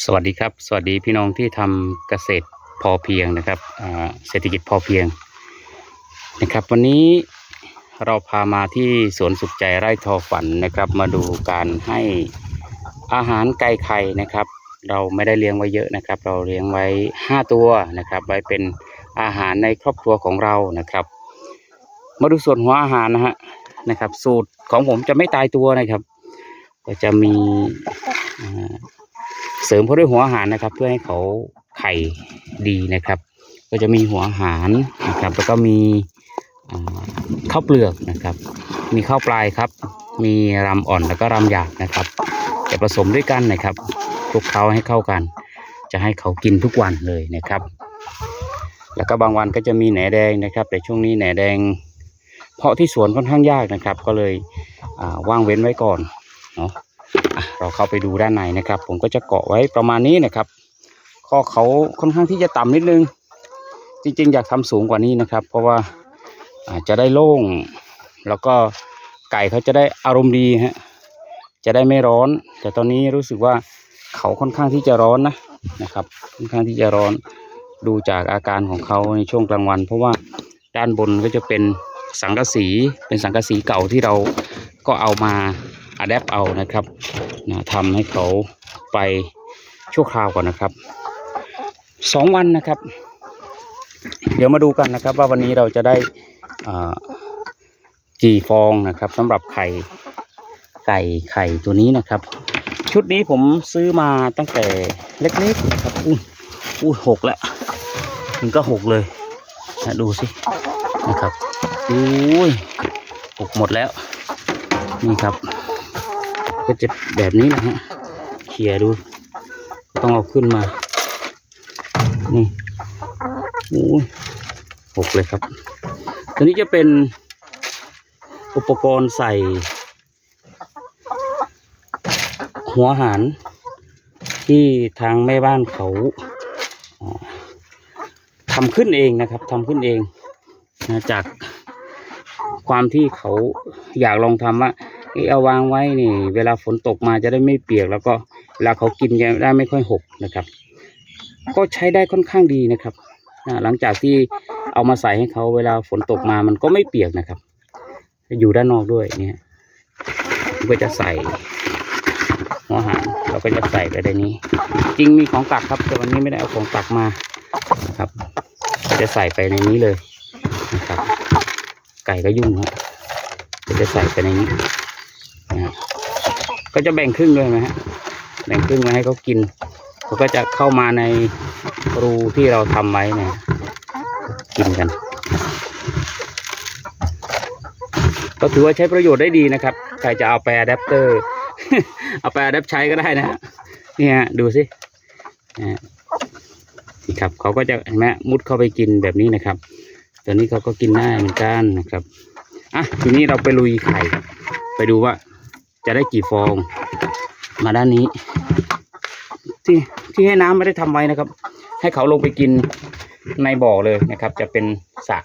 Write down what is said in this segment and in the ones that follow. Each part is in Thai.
สวัสดีครับ สวัสดีพี่น้องที่ทำเกษตรพอเพียงนะครับเศรษฐกิจพอเพียงนะครับ วันนี้เราพามาที่สวนสุขใจไร่ทอฝันนะครับ มาดูการให้อาหารไก่ไข่นะครับ เราไม่ได้เลี้ยงไว้เยอะนะครับ เราเลี้ยงไว้ 5 ตัวนะครับ ไว้เป็นอาหารในครอบครัวของเรานะครับ มาดูส่วนหัวอาหารนะฮะนะครับ สูตรของผมจะไม่ตายตัวนะครับ ก็จะมีอ่า เสริมเขาด้วยหัวอาหารนะครับ เพื่อให้เขาไข่ดีนะครับ ก็จะมีหัวอาหารนะครับ แล้วก็มีข้าวเปลือกนะครับ มีข้าวปลายครับ มีรำอ่อนแล้วก็รำหยาบนะครับจะผสมด้วยกันนะครับคลุกเคล้าให้เข้ากัน จะให้เขากินทุกวันเลยนะครับ แล้วก็บางวันก็จะมีแหนแดงนะครับ แต่ช่วงนี้แหนแดง เพาะที่สวนค่อนข้างยากนะครับ ก็เลยว่างเว้นไว้ก่อนเนาะ เราเข้าไปดูด้านในนะครับ ผมก็จะเกาะไว้ประมาณนี้นะครับข้อเขาค่อนข้างที่จะต่ำนิดนึง จริงๆ อยากทำสูงกว่านี้นะครับ เพราะว่าอาจจะได้โล่ง แล้วก็ไก่เขาจะได้อารมณ์ดีฮะจะได้ไม่ร้อน แต่ตอนนี้รู้สึกว่าเขาค่อนข้างที่จะร้อนนะนะครับ ค่อนข้างที่จะร้อนดูจากอาการของเขาในช่วงกลางวัน เพราะว่าด้านบนก็จะเป็นสังกะสีเป็นสังกะสีเก่าที่เราก็เอามาอัดแอปเอานะครับ นะทำให้เขาไปชั่วคราวก่อนนะครับสองวันนะครับ เดี๋ยวมาดูกันนะครับ ว่าวันนี้เราจะได้กี่ฟองนะครับสำหรับไข่ไก่ไข่ตัวนี้นะครับ ชุดนี้ผมซื้อมาตั้งแต่เล็กๆนะครับอุ้ยอุ้ยหกแล้วมันก็หกเลยนะดูสินะครับอุ้ยหกหมดแล้วนี่ครับ ก็จะแบบนี้นะฮะเขี่ยดู ต้องเอาขึ้นมา นี่โอ้ยหกเลยครับ ตัวนี้จะเป็นอุปกรณ์ใส่ หัวหาร ที่ทางแม่บ้านเขาอ่าทำขึ้นเองนะครับทำขึ้นเองนะจากความที่เขาอยากลองทำว่า เอ๊ะเอาวางไว้นี่ เวลาฝนตกมาจะได้ไม่เปียก แล้วก็เวลาเขากินจะได้ไม่ค่อยหกนะครับ ก็ใช้ได้ค่อนข้างดีนะครับหลังจากที่เอามาใส่ให้เขาเวลาฝนตกมามันก็ไม่เปียกนะครับ อยู่ด้านนอกด้วยเนี่ยก็จะใส่หัวอาหารเราก็จะใส่ไปในนี้ จริงมีของตักครับ แต่วันนี้ไม่ได้เอาของตักมาครับจะใส่ไปในนี้เลยนะครับ ไก่ก็ยุ่งครับจะใส่ไปในนี้ นะก็จะแบ่งครึ่งด้วยนะฮะแบ่งครึ่งมาให้เขากินเขาก็จะเข้ามาในรูที่เราทำไว้เนี่ยกินกัน ก็ถือว่าใช้ประโยชน์ได้ดีนะครับ ใครจะเอาไปอะแดปเตอร์ เอาไปอะแดปใช้ก็ได้นะฮะนี่ฮะดูสินี่ครับเขาก็จะเห็นไหมมุดเข้าไปกินแบบนี้นะครับตอนนี้เขาก็กินได้เหมือนกันนะครับอะทีนี้เราไปลุยไข่ ไปดูว่า จะได้กี่ฟอง มาด้านนี้ ที่ที่ให้น้ำไม่ได้ทำไว้นะครับ ให้เขาลงไปกินในบ่อเลยนะครับ จะเป็นสระ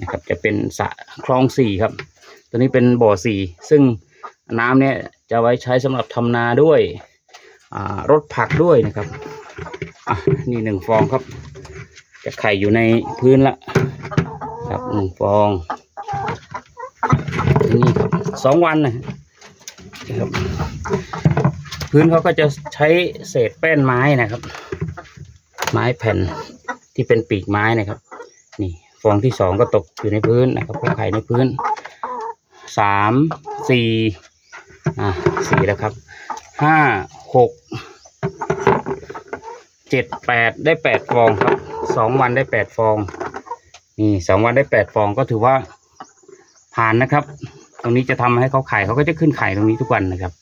นะครับ จะเป็นสระคลองสี่ครับ ตัวนี้เป็นบ่อสี่ซึ่งน้ำเนี่ยจะไว้ใช้สำหรับทำนาด้วยอ่ารดผักด้วยนะครับอะนี่หนึ่งฟองครับ จะไข่อยู่ในพื้นละครับหนึ่งฟองนี่ครับสองวันนะ นะครับ พื้นเขาก็จะใช้เศษแป้นไม้นะครับ ไม้แผ่นที่เป็นปีกไม้นะครับ นี่ฟองที่สองก็ตกอยู่ในพื้นนะครับก็ไข่ในพื้นสามสี่อะสี่แล้วครับห้าหกเจ็ดแปดได้แปดฟองครับสองวันได้แปดฟอง นี่สองวันได้แปดฟองก็ถือว่าผ่านนะครับ ตรงนี้จะทำให้เขาไข่เขาก็จะขึ้นไข่ตรงนี้ทุกวันนะครับ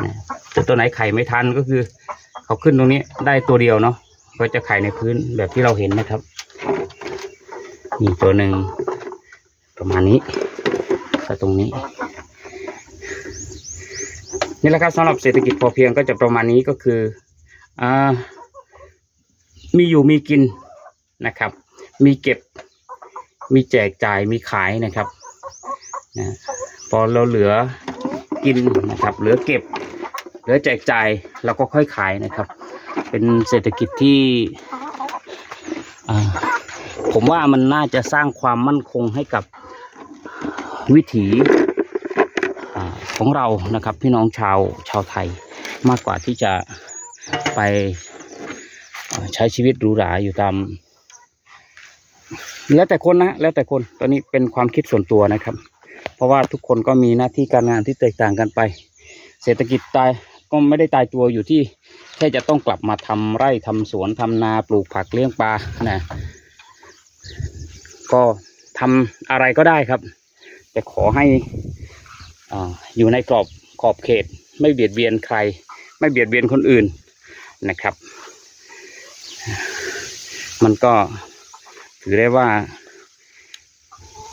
นะแต่ตัวไหนไข่ไม่ทันก็คือ เขาขึ้นตรงนี้ได้ตัวเดียวเนาะก็จะไข่ในพื้นแบบที่เราเห็นนะครับนี่ตัวหนึ่งประมาณนี้ก็ตรงนี้นี่แหละครับสำหรับเศรษฐกิจพอเพียงก็จะประมาณนี้ก็คืออ่ามีอยู่มีกินนะครับ มีเก็บมีแจกจ่ายมีขายนะครับนะ พอเราเหลือกินนะครับ เหลือเก็บ เหลือแจกจ่ายเราก็ค่อยขายนะครับ เป็นเศรษฐกิจที่ผมว่ามันน่าจะสร้างความมั่นคงให้กับวิถีอของเรานะครับ พี่น้องชาวชาวไทยมากกว่าที่จะไปใช้ชีวิตหรูหราอยู่ตาม แล้วแต่คนนะแล้วแต่คนตอนนี้เป็นความคิดส่วนตัวนะครับ เพราะว่าทุกคนก็มีหน้าที่การงานที่แตกต่างกันไป เศรษฐกิจตายก็ไม่ได้ตายตัวอยู่ที่แค่จะต้องกลับมาทำไร่ทำสวนทำนาปลูกผักเลี้ยงปลานะก็ทำอะไรก็ได้ครับ แต่ขอให้ออยู่ในกรอบขอบเขต ไม่เบียดเบียนใคร ไม่เบียดเบียนคนอื่นนะครับ มันก็ถือได้ว่า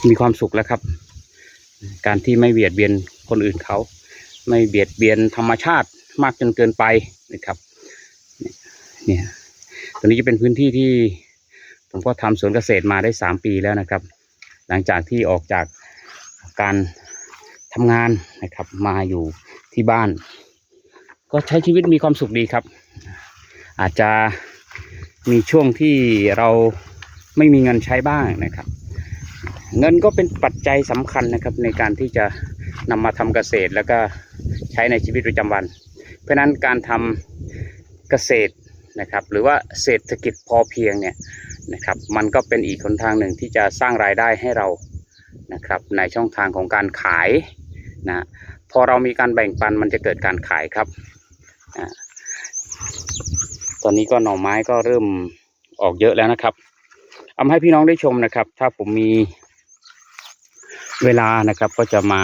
มีความสุขแล้วครับ การที่ไม่เบียดเบียนคนอื่นเขา ไม่เบียดเบียนธรรมชาติมากจนเกินไปนะครับเนี่ยตรงนี้จะเป็นพื้นที่ที่ผมก็ทำสวนเกษตรมาได้สามปีแล้วนะครับ หลังจากที่ออกจากการทำงานนะครับมาอยู่ที่บ้าน ก็ใช้ชีวิตมีความสุขดีครับ อาจจะมีช่วงที่เราไม่มีเงินใช้บ้างนะครับ เงินก็เป็นปัจจัยสำคัญนะครับในการที่จะนำมาทำเกษตรแล้วก็ใช้ในชีวิตประจำวัน เพราะฉะนั้นการทำเกษตรนะครับหรือว่าเศรษฐกิจพอเพียงเนี่ยนะครับมันก็เป็นอีกหนทางหนึ่งที่จะสร้างรายได้ให้เรานะครับในช่องทางของการขายนะพอเรามีการแบ่งปันมันจะเกิดการขายครับตอนนี้ก็หน่อไม้ก็เริ่มออกเยอะแล้วนะครับเอาให้พี่น้องได้ชมนะครับ ถ้าผมมี เวลานะครับก็จะมา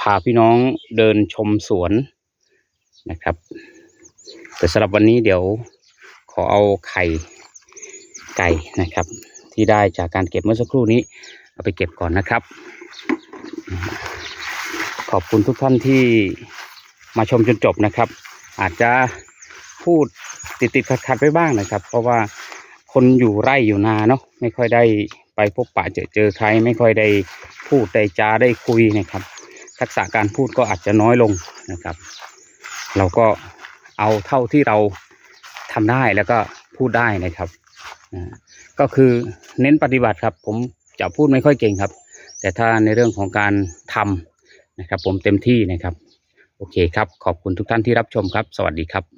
พาพี่น้องเดินชมสวนนะครับ แต่สำหรับวันนี้เดี๋ยวขอเอาไข่ไก่นะครับ ที่ได้จากการเก็บเมื่อสักครู่นี้ เอาไปเก็บก่อนนะครับ ขอบคุณทุกท่านที่มาชมจนจบนะครับ อาจจะพูดติดติดขัดขัดๆไปบ้างนะครับ เพราะว่าคนอยู่ไร่อยู่นาเนาะไม่ค่อยได้ ไปพบปะเจอเจอใครไม่ค่อยได้พูดได้จาได้คุยนะครับ ทักษะการพูดก็อาจจะน้อยลงนะครับ เราก็เอาเท่าที่เราทำได้แล้วก็พูดได้นะครับอ่าก็คือเน้นปฏิบัติครับ ผมจะพูดไม่ค่อยเก่งครับ แต่ถ้าในเรื่องของการทำนะครับ ผมเต็มที่นะครับ โอเคครับ ขอบคุณทุกท่านที่รับชมครับ สวัสดีครับ